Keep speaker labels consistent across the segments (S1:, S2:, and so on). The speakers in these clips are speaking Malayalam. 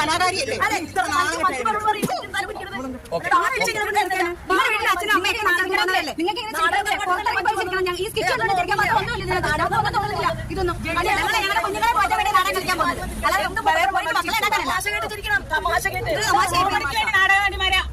S1: കലാകാരിയല്ലേ ഇത്ര
S2: ഇതൊന്നും.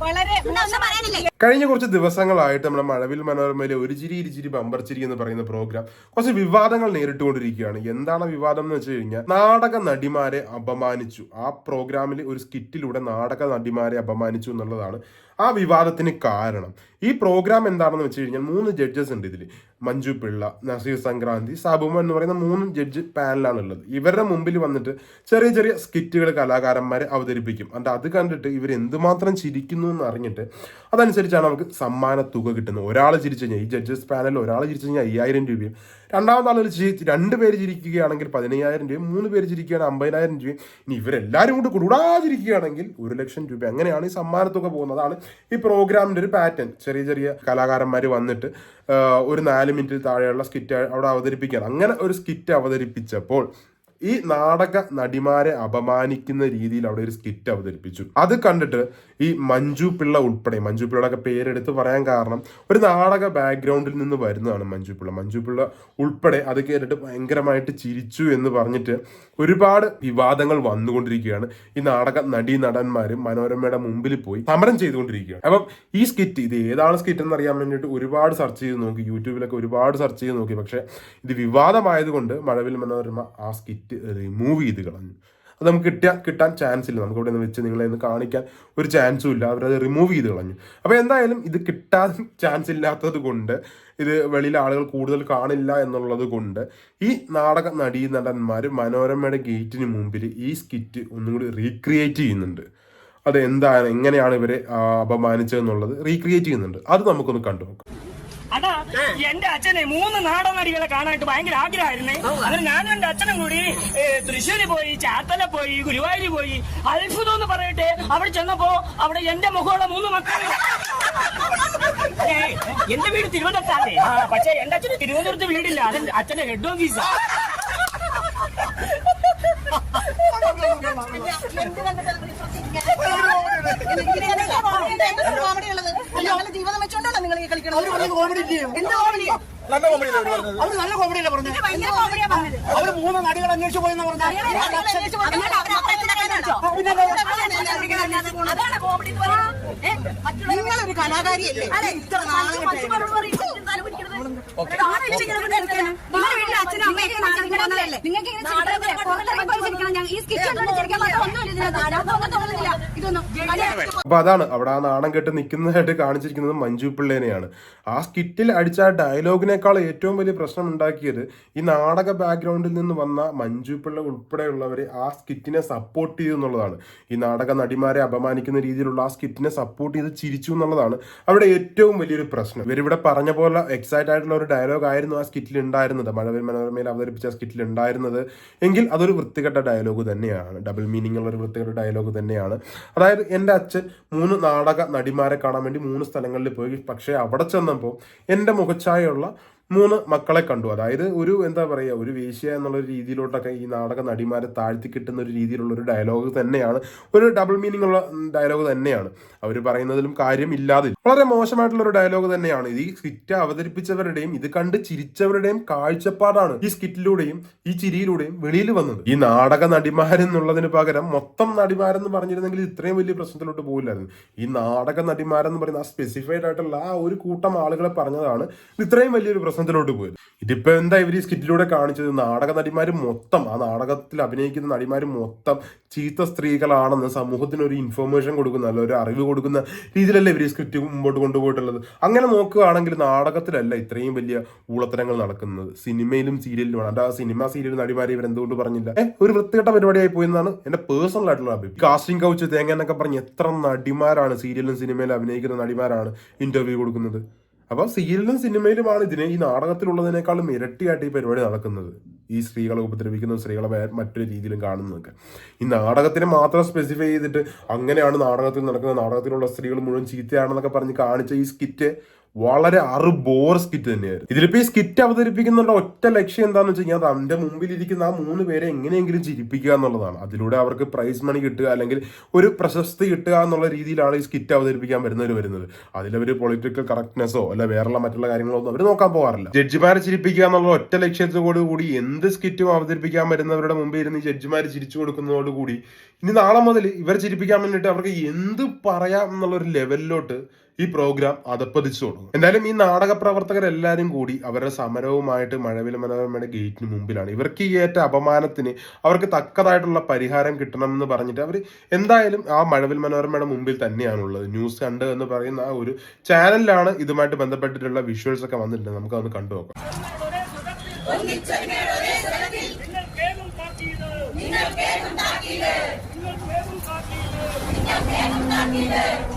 S1: വളരെ
S3: കഴിഞ്ഞ കുറച്ച് ദിവസങ്ങളായിട്ട് നമ്മുടെ മഴവിൽ മനോരമയിലെ ഒരു ചിരി ഇരുചിരി ബമ്പർ ചിരി എന്ന് പറയുന്ന പ്രോഗ്രാം കുറച്ച് വിവാദങ്ങൾ നേരിട്ടുകൊണ്ടിരിക്കുകയാണ്. എന്താണ് വിവാദം എന്ന് വെച്ച് കഴിഞ്ഞാൽ നാടക നടിമാരെ അപമാനിച്ചു. ആ പ്രോഗ്രാമിൽ ഒരു സ്കിറ്റിലൂടെ നാടക നടിമാരെ അപമാനിച്ചു എന്നുള്ളതാണ് ആ വിവാദത്തിന് കാരണം. ഈ പ്രോഗ്രാം എന്താണെന്ന് വെച്ച് കഴിഞ്ഞാൽ മൂന്ന് ജഡ്ജസ് ഉണ്ട് ഇതിൽ മഞ്ജു പിള്ള നസീർ സംക്രാന്തി സാബുമ എന്ന് പറയുന്ന മൂന്ന് ജഡ്ജ് പാനലാണ് ഉള്ളത്. ഇവരുടെ മുമ്പിൽ വന്നിട്ട് ചെറിയ ചെറിയ സ്കിറ്റുകൾ കലാകാരന്മാരെ അവതരിപ്പിക്കും. അത് അത് കണ്ടിട്ട് ഇവർ എന്തുമാത്രം ചിരിക്കുന്നു എന്ന് അറിഞ്ഞിട്ട് അതനുസരിച്ചാണ് നമുക്ക് സമ്മാന തുക കിട്ടുന്നത്. ഒരാൾ ചിരിച്ചു കഴിഞ്ഞാൽ ഈ ജഡ്ജസ് പാനലിൽ ഒരാൾ ചിരിച്ചു കഴിഞ്ഞാൽ അയ്യായിരം രൂപയും രണ്ടാമത്തെ ആൾ ചിരി രണ്ട് പേര് ചിരിക്കുകയാണെങ്കിൽ പതിനയ്യായിരം രൂപയും മൂന്ന് പേര് ചിരിക്കുകയാണെങ്കിൽ അമ്പതിനായിരം രൂപയും. ഇനി ഇവരെല്ലാവരും കൂടി കൂടാതിരിക്കുകയാണെങ്കിൽ ഒരു ലക്ഷം രൂപ. അങ്ങനെയാണ് ഈ സമ്മാനത്തുക പോകുന്നത്. അതാണ് ഈ പ്രോഗ്രാമിന്റെ ഒരു പാറ്റേൺ ചെറിയ ചെറിയ കലാകാരന്മാർ വന്നിട്ട് ഒരു നാല് മിനിറ്റിൽ താഴെയുള്ള സ്കിറ്റ് അവിടെ അവതരിപ്പിക്കുകയാണ്. അങ്ങനെ ഒരു സ്കിറ്റ് അവതരിപ്പിച്ചപ്പോൾ ഈ നാടക നടിമാരെ അപമാനിക്കുന്ന രീതിയിൽ അവിടെ ഒരു സ്കിറ്റ് അവതരിപ്പിച്ചു. അത് കണ്ടിട്ട് ഈ മഞ്ജു പിള്ള ഉൾപ്പെടെ മഞ്ജു പിള്ളയുടെ പേരെടുത്ത് പറയാൻ കാരണം ഒരു നാടക ബാക്ക്ഗ്രൗണ്ടിൽ നിന്ന് വരുന്നതാണ് മഞ്ജു പിള്ള. മഞ്ജു പിള്ള ഉൾപ്പെടെ അത് കേട്ടിട്ട് ഭയങ്കരമായിട്ട് ചിരിച്ചു എന്ന് പറഞ്ഞിട്ട് ഒരുപാട് വിവാദങ്ങൾ വന്നുകൊണ്ടിരിക്കുകയാണ്. ഈ നാടക നടി നടന്മാരും മനോരമയുടെ മുമ്പിൽ പോയി സമരം ചെയ്തുകൊണ്ടിരിക്കുകയാണ്. അപ്പം ഈ സ്കിറ്റ് ഇത് ഏതാണ് സ്കിറ്റ് എന്ന് അറിയാൻ വേണ്ടിയിട്ട് ഒരുപാട് സെർച്ച് ചെയ്ത് നോക്കി. യൂട്യൂബിലൊക്കെ ഒരുപാട് സെർച്ച് ചെയ്ത് നോക്കി. പക്ഷേ ഇത് വിവാദമായതുകൊണ്ട് മഴവിൽ മനോരമ ആ സ്കിറ്റ് റിമൂവ് ചെയ്ത് കളഞ്ഞു അത് നമുക്ക് കിട്ടിയ കിട്ടാൻ ചാൻസ് ഇല്ല. നമുക്ക് ഇവിടെ നിന്ന് വെച്ച് നിങ്ങളെ ഒന്ന് കാണിക്കാൻ ഒരു ചാൻസും ഇല്ല. അവരത് റിമൂവ് ചെയ്ത് കളഞ്ഞു. അപ്പോൾ എന്തായാലും ഇത് കിട്ടാൻ ചാൻസ് ഇല്ലാത്തത് കൊണ്ട് ഇത് വെളിയിൽ ആളുകൾ കൂടുതൽ കാണില്ല എന്നുള്ളത് കൊണ്ട് ഈ നാടക നടീ നടന്മാർ മനോരമയുടെ ഗേറ്റിന് മുമ്പിൽ ഈ സ്കിറ്റ് ഒന്നും കൂടി റീക്രിയേറ്റ് ചെയ്യുന്നുണ്ട്. അത് എന്താണ് എങ്ങനെയാണ് ഇവരെ അപമാനിച്ചതെന്നുള്ളത് റീക്രിയേറ്റ് ചെയ്യുന്നുണ്ട്. അത് നമുക്കൊന്ന് കണ്ടു നോക്കാം
S4: അതാ എന്റെ അച്ഛനെ മൂന്ന് നാടൻ നടികളെ കാണാനായിട്ട് ഭയങ്കര ആഗ്രഹമായിരുന്നേ. അതിന് ഞാനും എന്റെ അച്ഛനും കൂടി തൃശ്ശൂര് പോയി ചാത്തല പോയി ഗുരുവായൂര് പോയി അത്ഭുതം എന്ന് പറയട്ടെ അവിടെ ചെന്നപ്പോ അവിടെ എന്റെ മുഖമുള്ള മൂന്ന് മക്കൾ എന്റെ വീട് തിരുവനന്തപുരത്താണ്. പക്ഷെ പക്ഷേ എന്റെ അച്ഛന് തിരുവനന്തപുരത്ത് വീടില്ല. അത് അച്ഛന്റെ ഹെഡ് ഓഫീസാ
S1: കോമഡി ഉള്ളത് ഞങ്ങളുടെ ജീവിതം വെച്ചോണ്ടാണോ നിങ്ങൾ ഈ കളിക്കണത്?
S5: കോമഡി ചെയ്യും
S1: എന്ത് കോമഡി
S5: നല്ല കോമഡി അവർ നല്ല കോമഡിയല്ലേ പറഞ്ഞത്?
S2: പറഞ്ഞത്?
S5: അവർ മൂന്ന് നടികൾ അന്വേഷിച്ചു പോയെന്ന് പറഞ്ഞത്.
S1: നിങ്ങളൊരു കലാകാരിയല്ലേ? ഇത്ര നാളെ
S2: നിങ്ങൾക്ക്
S3: അപ്പൊ അതാണ് അവിടെ ആ നാണം കെട്ട് നിൽക്കുന്നതായിട്ട് കാണിച്ചിരിക്കുന്നത് മഞ്ജു പിള്ളേനെയാണ്. ആ സ്കിറ്റിൽ അടിച്ച ആ ഡയലോഗിനേക്കാൾ ഏറ്റവും വലിയ പ്രശ്നം ഉണ്ടാക്കിയത് ഈ നാടക ബാക്ക്ഗ്രൗണ്ടിൽ നിന്ന് വന്ന മഞ്ജു പിള്ള ഉൾപ്പെടെയുള്ളവരെ ആ സ്കിറ്റിനെ സപ്പോർട്ട് ചെയ്തു എന്നുള്ളതാണ്. ഈ നാടക നടിമാരെ അപമാനിക്കുന്ന രീതിയിലുള്ള ആ സ്കിറ്റിനെ സപ്പോർട്ട് ചെയ്ത് ചിരിച്ചു എന്നുള്ളതാണ് അവിടെ ഏറ്റവും വലിയൊരു പ്രശ്നം. ഇവരിവിടെ പറഞ്ഞ പോലെ എക്സൈറ്റ് ആയിട്ടുള്ള ഒരു ഡയലോഗ് ആയിരുന്നു ആ സ്കിറ്റിൽ ഉണ്ടായിരുന്നത്. മഴവിൽ മനോരമയിൽ അവതരിപ്പിച്ച സ്കിറ്റിൽ ഉണ്ടായിരുന്നത്. എങ്കിൽ അതൊരു വൃത്തികെട്ട ഡയലോഗ് തന്നെയാണ്. ഡബിൾ മീനിങ് ഉള്ള ഒരു വൃത്തികെട്ട ഡയലോഗ് തന്നെയാണ്. അതായത് എന്റെ അച്ഛൻ മൂന്ന് നാടക നടിമാരെ കാണാൻ വേണ്ടി മൂന്ന് സ്ഥലങ്ങളിൽ പോയി. പക്ഷേ അവിടെ ചെന്നപ്പോൾ എന്റെ മുഖച്ഛായുള്ള മൂന്ന് മക്കളെ കണ്ടു. അതായത് ഒരു എന്താ പറയുക ഒരു വേശ്യ എന്നുള്ള രീതിയിലോട്ടൊക്കെ ഈ നാടക നടിമാരെ താഴ്ത്തി കിട്ടുന്ന ഒരു രീതിയിലുള്ള ഒരു ഡയലോഗ് തന്നെയാണ്. ഒരു ഡബിൾ മീനിങ് ഉള്ള ഡയലോഗ് തന്നെയാണ്. അവർ പറയുന്നതിലും കാര്യം ഇല്ലാതെ. വളരെ മോശമായിട്ടുള്ള ഒരു ഡയലോഗ് തന്നെയാണ്. ഇത് ഈ സ്കിറ്റ് അവതരിപ്പിച്ചവരുടെയും ഇത് കണ്ട് ചിരിച്ചവരുടെയും കാഴ്ചപ്പാടാണ് ഈ സ്കിറ്റിലൂടെയും ഈ ചിരിയിലൂടെയും വെളിയിൽ വന്നത്. ഈ നാടക നടിമാരെന്നുള്ളതിന് പകരം മൊത്തം നടിമാരെന്ന് പറഞ്ഞിരുന്നെങ്കിൽ ഇത്രയും വലിയ പ്രശ്നത്തിലോട്ട് പോകില്ലായിരുന്നു ഈ നാടക നടിമാരെന്ന് പറയുന്ന ആ സ്പെസിഫൈഡ് ആയിട്ടുള്ള ആ ഒരു കൂട്ടം ആളുകളെ പറഞ്ഞതാണ് ഇത് ഇത്രയും വലിയൊരു പ്രശ്നത്തിലോട്ട് പോയത്. ഇതിപ്പോ എന്താ ഇവർ ഈ സ്കിറ്റിലൂടെ കാണിച്ചത്? നാടക നടിമാർ മൊത്തം ആ നാടകത്തിൽ അഭിനയിക്കുന്ന നടിമാർ മൊത്തം ചീത്ത സ്ത്രീകളാണെന്ന് സമൂഹത്തിന് ഒരു ഇൻഫർമേഷൻ കൊടുക്കുന്ന അല്ല ഒരു അറിവ് കൊടുക്കുന്ന രീതിയിലല്ലേ ഇവർ ഈ സ്ക്രിപ്റ്റ് മുമ്പോട്ട് കൊണ്ടുപോയിട്ടുള്ളത്? അങ്ങനെ നോക്കുകയാണെങ്കിൽ നാടകത്തിലല്ല ഇത്രയും വലിയ ഊളത്തരങ്ങൾ നടക്കുന്നത്. സിനിമയിലും സീരിയലിലുമാണ് അതാ സിനിമ സീരിയൽ നടിമാരെ ഇവരെന്തുകൊണ്ട് പറഞ്ഞില്ല? ഒരു വൃത്തികെട്ട പരിപാടിയായി പോയെന്നാണ് എന്റെ പേഴ്സണൽ ആയിട്ടുള്ള അഭിപ്രായം. കാസ്റ്റിംഗ് കൗച്ച് തേങ്ങ എന്നൊക്കെ പറഞ്ഞ് എത്ര നടിമാരാണ് സീരിയലും സിനിമയിലും അഭിനയിക്കുന്ന നടിമാരാണ് ഇന്റർവ്യൂ കൊടുക്കുന്നത്? അപ്പൊ സീരിയലിലും സിനിമയിലുമാണ് ഇതിനെ ഈ നാടകത്തിലുള്ളതിനേക്കാളും ഇരട്ടിയായിട്ട് ഈ പരിപാടി നടക്കുന്നത്. ഈ സ്ത്രീകളെ ഉപദ്രവിക്കുന്ന സ്ത്രീകളെ മറ്റൊരു രീതിയിലും കാണുന്നതൊക്കെ. ഈ നാടകത്തിന് മാത്രം സ്പെസിഫൈ ചെയ്തിട്ട് അങ്ങനെയാണ് നാടകത്തിൽ നടക്കുന്നത്. നാടകത്തിലുള്ള സ്ത്രീകൾ മുഴുവൻ ചീത്തയാണെന്നൊക്കെ പറഞ്ഞ് കാണിച്ച ഈ സ്കിറ്റ് വളരെ അറു ബോർ സ്കിറ്റ് തന്നെയായിരുന്നു. ഇതിലിപ്പോ ഈ സ്കിറ്റ് അവതരിപ്പിക്കുന്നുള്ള ഒറ്റ ലക്ഷ്യം എന്താണെന്ന് വെച്ച് കഴിഞ്ഞാൽ തന്റെ മുമ്പിൽ ഇരിക്കുന്ന ആ മൂന്ന് പേരെ എങ്ങനെയെങ്കിലും ചിരിപ്പിക്കുക എന്നുള്ളതാണ്. അതിലൂടെ അവർക്ക് പ്രൈസ് മണി കിട്ടുക അല്ലെങ്കിൽ ഒരു പ്രശസ്തി കിട്ടുക എന്നുള്ള രീതിയിലാണ് ഈ സ്കിറ്റ് അവതരിപ്പിക്കാൻ വരുന്നവർ വരുന്നത്. അതിലവർ പൊളിറ്റിക്കൽ കറക്റ്റ്നെസ്സോ അല്ല വേറെയുള്ള മറ്റുള്ള കാര്യങ്ങളോ ഒന്നും അവർ നോക്കാൻ പോകാറില്ല ജഡ്ജിമാരെ ചിരിപ്പിക്കുക എന്നുള്ള ഒറ്റ ലക്ഷ്യത്തോടു കൂടി എന്ത് സ്കിറ്റും അവതരിപ്പിക്കാൻ വരുന്നവരുടെ മുമ്പിൽ ഇരുന്ന് ജഡ്ജിമാർ ചിരിച്ചു കൊടുക്കുന്നതോടുകൂടി ഇനി നാളെ മുതൽ ഇവർ ചിരിപ്പിക്കാൻ വേണ്ടിയിട്ട് അവർക്ക് എന്ത് പറയാം എന്നുള്ള ഒരു ലെവലിലോട്ട് ഈ പ്രോഗ്രാം അതപ്പതിച്ചു തുടങ്ങും. എന്തായാലും ഈ നാടക പ്രവർത്തകരെല്ലാവരും കൂടി അവരുടെ സമരവുമായിട്ട് മഴവിൽ മനോരമയുടെ ഗേറ്റിന് മുമ്പിലാണ്. ഇവർക്ക് ഈ ഏറ്റ അപമാനത്തിന് അവർക്ക് തക്കതായിട്ടുള്ള പരിഹാരം കിട്ടണം എന്ന് പറഞ്ഞിട്ട് അവർ എന്തായാലും ആ മഴവിൽ മനോരമയുടെ മുമ്പിൽ തന്നെയാണുള്ളത്. ന്യൂസ് കണ്ട് എന്ന് പറയുന്ന ആ ഒരു ചാനലിലാണ് ഇതുമായിട്ട് ബന്ധപ്പെട്ടിട്ടുള്ള വിഷ്വൽസ് ഒക്കെ വന്നിട്ടുണ്ട് നമുക്ക് അതൊന്ന് കണ്ടു നോക്കാം.
S4: നിങ്ങൾ താക്കീത് നിങ്ങൾ താക്കീത് നിങ്ങൾ താക്കീത്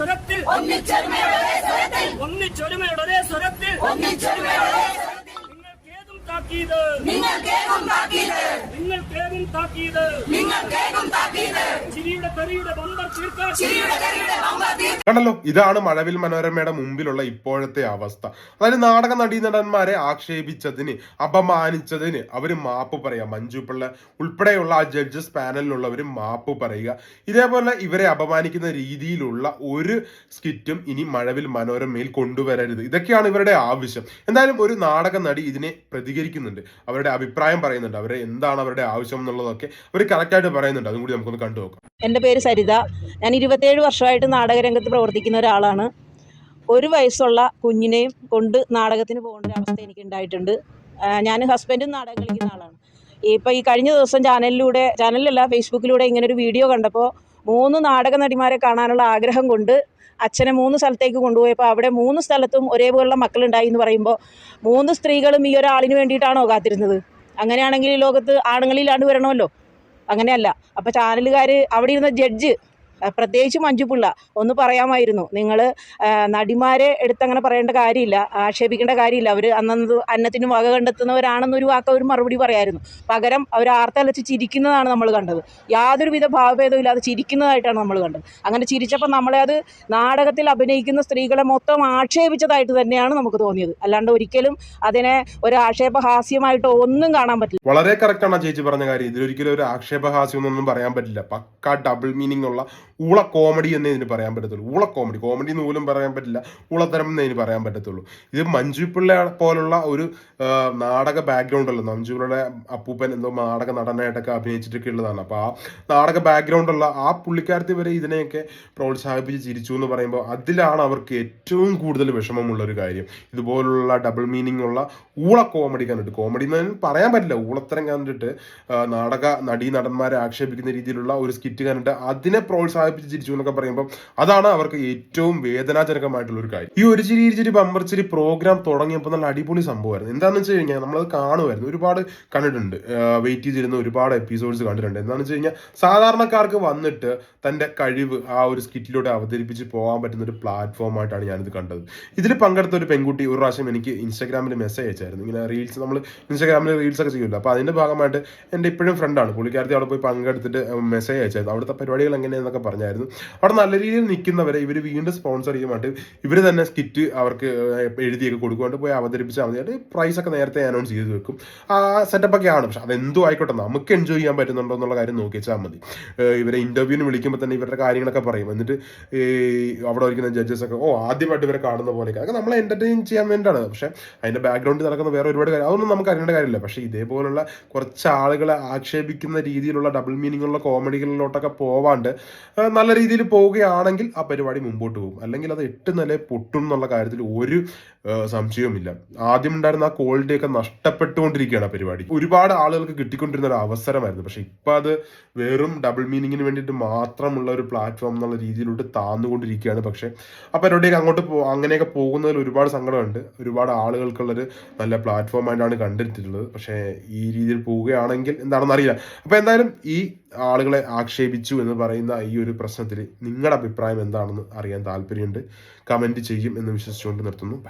S4: സ്വരത്തിൽ. ഒന്നിച്ചൊരുമയുടെ സ്വരത്തിൽ. ഒന്നിച്ചൊരുമയുടെ സ്വരത്തിൽ. ഒന്നിച്ചൊരുമയുടെ താക്കീത്. നിങ്ങൾ കേകും താക്കീത്. നിങ്ങൾ കേകും താക്കീത്. നിങ്ങൾ കേകും താക്കീത്. ചിരിയുടെ തെറിയുടെ ബമ്പർ തീർക്കാൻ ചിരിയുടെ തെറിയുടെ ബമ്പർ തീർക്കാൻ
S3: കണ്ടല്ലോ ഇതാണ് മഴവിൽ മനോരമയുടെ മുമ്പിലുള്ള ഇപ്പോഴത്തെ അവസ്ഥ. അതായത് നാടക നടന്മാരെ ആക്ഷേപിച്ചതിന് അപമാനിച്ചതിന് അവർ മാപ്പ് പറയുക. മഞ്ജു പിള്ള ഉൾപ്പെടെയുള്ള ആ ജഡ്ജസ് പാനലിലുള്ളവർ മാപ്പ് പറയുക. ഇതേപോലെ ഇവരെ അപമാനിക്കുന്ന രീതിയിലുള്ള ഒരു സ്കിറ്റും ഇനി മഴവിൽ മനോരമയിൽ കൊണ്ടുവരരുത്. ഇതൊക്കെയാണ് ഇവരുടെ ആവശ്യം. എന്തായാലും ഒരു നാടക നടി ഇതിനെ പ്രതികരിക്കുന്നുണ്ട് അവരുടെ അഭിപ്രായം പറയുന്നുണ്ട്. അവരെ എന്താണ് അവരുടെ ആവശ്യം എന്നുള്ളതൊക്കെ അവർ കറക്റ്റായിട്ട് പറയുന്നുണ്ട്. അതും കൂടി നമുക്കൊന്ന് കണ്ടു നോക്കാം.
S6: എന്റെ പേര് സരിത. ഞാൻ ഇരുപത്തേഴ് വർഷമായിട്ട് നാടകരംഗത്ത് പ്രവർത്തിക്കുന്ന ഒരാളാണ്. ഒരു വയസ്സുള്ള കുഞ്ഞിനെയും കൊണ്ട് നാടകത്തിന് പോകേണ്ട ഒരു അവസ്ഥ എനിക്ക് ഉണ്ടായിട്ടുണ്ട്. ഞാൻ ഹസ്ബൻഡും നാടകം കളിക്കുന്ന ആളാണ്. ഇപ്പം ഈ കഴിഞ്ഞ ദിവസം ചാനലിലൂടെ ചാനലിലല്ല ഫേസ്ബുക്കിലൂടെ ഇങ്ങനെ ഒരു വീഡിയോ കണ്ടപ്പോൾ മൂന്ന് നാടക നടിമാരെ കാണാനുള്ള ആഗ്രഹം കൊണ്ട് അച്ഛനെ മൂന്ന് സ്ഥലത്തേക്ക് കൊണ്ടുപോയപ്പോൾ അവിടെ മൂന്ന് സ്ഥലത്തും ഒരേപോലുള്ള മക്കളുണ്ടായി എന്ന് പറയുമ്പോൾ മൂന്ന് സ്ത്രീകളും ഈ ഒരാളിന് വേണ്ടിയിട്ടാണോ കാത്തിരുന്നത്? അങ്ങനെയാണെങ്കിൽ ലോകത്ത് ആണുങ്ങളില്ലാണ്ട് വരണമല്ലോ. അങ്ങനെയല്ല. അപ്പോൾ ചാനലുകാർ അവിടെ ഇരുന്ന ജഡ്ജ് പ്രത്യേകിച്ച് മഞ്ജുപിള്ള ഒന്ന് പറയാമായിരുന്നു. നിങ്ങൾ നടിമാരെ എടുത്തങ്ങനെ പറയേണ്ട കാര്യമില്ല ആക്ഷേപിക്കേണ്ട കാര്യമില്ല. അവർ അന്നത് അന്നത്തിന് വക കണ്ടെത്തുന്നവരാണെന്നൊരു വാക്ക് അവർ മറുപടി പറയായിരുന്നു. പകരം അവർ ആർത്തലച്ച് ചിരിക്കുന്നതാണ് നമ്മൾ കണ്ടത്. യാതൊരുവിധ ഭാവഭേദവും ഇല്ലാതെ ചിരിക്കുന്നതായിട്ടാണ് നമ്മൾ കണ്ടത്. അങ്ങനെ ചിരിച്ചപ്പോൾ നമ്മളെ അത് നാടകത്തിൽ അഭിനയിക്കുന്ന സ്ത്രീകളെ മൊത്തം ആക്ഷേപിച്ചതായിട്ട് തന്നെയാണ് നമുക്ക് തോന്നിയത്. അല്ലാണ്ട് ഒരിക്കലും അതിനെ ഒരു ആക്ഷേപഹാസ്യമായിട്ട് ഒന്നും കാണാൻ പറ്റില്ല.
S3: വളരെ കറക്റ്റാണ് ചേച്ചി പറഞ്ഞ കാര്യം. ഇതിലൊരിക്കലും ഒരു ആക്ഷേപഹാസ്യം എന്നൊന്നും പറയാൻ പറ്റില്ല. പക്ക ഡബിൾ മീനിങ് ഉള്ള ഊള കോമഡി എന്നേ ഇതിന് പറയാൻ പറ്റത്തുള്ളൂ. ഊള കോമഡി കോമഡി എന്ന് പോലും പറയാൻ പറ്റില്ല. ഊളത്തരം എന്നേ ഇതിന് പറയാൻ പറ്റത്തുള്ളൂ. ഇത് മഞ്ജു പിള്ള പോലുള്ള ഒരു നാടക ബാക്ക്ഗ്രൗണ്ട് അല്ലോ. മഞ്ജു പിള്ളയുടെ അപ്പൂപ്പൻ എന്തോ നാടക നടനായിട്ടൊക്കെ അഭിനയിച്ചിട്ടൊക്കെ ഉള്ളതാണ്. അപ്പോൾ ആ നാടക ബാക്ക്ഗ്രൗണ്ട് ഉള്ള ആ പുള്ളിക്കാരത്തി വരെ ഇതിനെയൊക്കെ പ്രോത്സാഹിപ്പിച്ച് ചിരിച്ചു എന്ന് പറയുമ്പോൾ അതിലാണ് അവർക്ക് ഏറ്റവും കൂടുതൽ വിഷമമുള്ള ഒരു കാര്യം. ഇതുപോലുള്ള ഡബിൾ മീനിങ് ഉള്ള ഊള കോമഡി കണ്ടിട്ട്. കോമഡി എന്ന് പറയാൻ പറ്റില്ല. ഊളത്തരം കണ്ടിട്ട് നാടക നടീ നടന്മാരെ ആക്ഷേപിക്കുന്ന രീതിയിലുള്ള ഒരു സ്കിറ്റ് കണ്ടിട്ട് അതിനെ പ്രോത്സാഹിപ്പിച്ച് ചിരിച്ചു എന്നൊക്കെ പറയുമ്പോൾ അതാണ് അവർക്ക് ഏറ്റവും വേദനാജനകമായിട്ടുള്ള ഒരു കാര്യം. ഈ ഒരു ചിരി ചിരി ബമ്പർ ചിരി പ്രോഗ്രാം തുടങ്ങിയപ്പോൾ നല്ല അടിപൊളി സംഭവമായിരുന്നു. എന്താണെന്ന് വെച്ച് കഴിഞ്ഞാൽ നമ്മളത് കാണുമായിരുന്നു. ഒരുപാട് കണ്ടിട്ടുണ്ട്. വെയിറ്റ് ചെയ്തിരുന്ന ഒരുപാട് എപ്പിസോഡ്സ് കണ്ടിട്ടുണ്ട്. എന്താണെന്ന് വെച്ച് കഴിഞ്ഞാൽ സാധാരണക്കാർക്ക് വന്നിട്ട് തന്റെ കഴിവ് ആ ഒരു സ്കിറ്റിലൂടെ അവതരിപ്പിച്ച് പോകാൻ പറ്റുന്ന ഒരു പ്ലാറ്റ്ഫോം ആയിട്ടാണ് ഞാനിത് കണ്ടത്. ഇതിൽ പങ്കെടുത്ത ഒരു പെൺകുട്ടി ഒരു പ്രാവശ്യം എനിക്ക് ഇൻസ്റ്റാഗ്രാമിൽ മെസ്സേജ് അയച്ചായിരുന്നു. ഇങ്ങനെ റീൽസ് നമ്മൾ ഇൻസ്റ്റാഗ്രാമിൽ റീൽസ് ഒക്കെ ചെയ്യുമല്ലോ. അപ്പോൾ അതിന്റെ ഭാഗമായിട്ട് എന്റെ ഇപ്പോഴും ഫ്രണ്ടാണ് പുള്ളിക്കാരത്തി അവിടെ പോയി പങ്കെടുത്തിട്ട് മെസ്സേജ് അയച്ചായിരുന്നു. അവിടുത്തെ പരിപാടികൾ എങ്ങനെയാണെന്നൊക്കെ പറഞ്ഞായിരുന്നു. അവിടെ നല്ല രീതിയിൽ നിൽക്കുന്നവരെ ഇവർ വീണ്ടും സ്പോൺസർ ചെയ്യുമായിട്ട് ഇവർ തന്നെ സ്കിറ്റ് അവർക്ക് എഴുതിയൊക്കെ കൊടുക്കുകൊണ്ട് പോയി അവതരിപ്പിച്ചാൽ മതിയായിട്ട് പ്രൈസ് ഒക്കെ നേരത്തെ അനൗൺസ് ചെയ്ത് വെക്കും. ആ സെറ്റപ്പ് ഒക്കെ ആണ്. പക്ഷെ അതെന്തോ ആയിക്കോട്ടെ നമുക്ക് എൻജോയ് ചെയ്യാൻ പറ്റുന്നുണ്ടോ എന്നുള്ള കാര്യം നോക്കി വെച്ചാൽ മതി ഇവരെ ഇന്റർവ്യൂവിന് വിളിക്കുമ്പോൾ തന്നെ ഇവരുടെ കാര്യങ്ങളൊക്കെ പറയും. എന്നിട്ട് അവിടെ വരിക്കുന്ന ജഡ്ജസ് ഒക്കെ ഓ ആദ്യമായിട്ട് ഇവരെ കാണുന്ന പോലെ അതൊക്കെ നമ്മളെ എന്റർടൈൻ ചെയ്യാൻ വേണ്ടിയിട്ടാണ്. പക്ഷെ അതിന്റെ ബാക്ക്ഗ്രൗണ്ടിൽ നടക്കുന്ന വേറെ ഒരുപാട് കാര്യം അതൊന്നും നമുക്ക് അറിയേണ്ട കാര്യമില്ല. പക്ഷേ ഇതേപോലുള്ള കുറച്ച് ആളുകളെ ആക്ഷേപിക്കുന്ന രീതിയിലുള്ള ഡബിൾ മീനിങ്ങുള്ള കോമഡികളിലോട്ടൊക്കെ പോവാണ്ട് നല്ല രീതിയിൽ പോവുകയാണെങ്കിൽ ആ പരിപാടി മുമ്പോട്ട് പോകും. അല്ലെങ്കിൽ അത് എട്ട് നില പൊട്ടും എന്നുള്ള കാര്യത്തിൽ ഒരു സംശയവുമില്ല. ആദ്യം ഉണ്ടായിരുന്ന ആ ക്വാളിറ്റി ഒക്കെ നഷ്ടപ്പെട്ടുകൊണ്ടിരിക്കുകയാണ് ആ പരിപാടി. ഒരുപാട് ആളുകൾക്ക് കിട്ടിക്കൊണ്ടിരുന്ന ഒരു അവസരമായിരുന്നു. പക്ഷെ ഇപ്പൊ അത് വെറും ഡബിൾ മീനിങ്ങിന് വേണ്ടിയിട്ട് മാത്രമുള്ള ഒരു പ്ലാറ്റ്ഫോം എന്നുള്ള രീതിയിലോട്ട് താന്നുകൊണ്ടിരിക്കുകയാണ്. പക്ഷെ ആ പരിപാടിയൊക്കെ അങ്ങോട്ട് പോ അങ്ങനെയൊക്കെ പോകുന്നതിൽ ഒരുപാട് സങ്കടമുണ്ട്. ഒരുപാട് ആളുകൾക്കുള്ളൊരു നല്ല പ്ലാറ്റ്ഫോം ആയിട്ടാണ് കണ്ടിട്ടുള്ളത്. പക്ഷേ ഈ രീതിയിൽ പോവുകയാണെങ്കിൽ എന്താണെന്ന് അറിയില്ല അപ്പൊ എന്തായാലും ഈ ആളുകളെ ആക്ഷേപിച്ചു എന്ന് പറയുന്ന ഈ ഒരു പ്രശ്നത്തിൽ നിങ്ങളുടെ അഭിപ്രായം എന്താണെന്ന് അറിയാൻ താല്പര്യമുണ്ട്. കമന്റ് ചെയ്യും എന്ന് വിശ്വസിച്ചുകൊണ്ട് നിർത്തുന്നു. ബൈ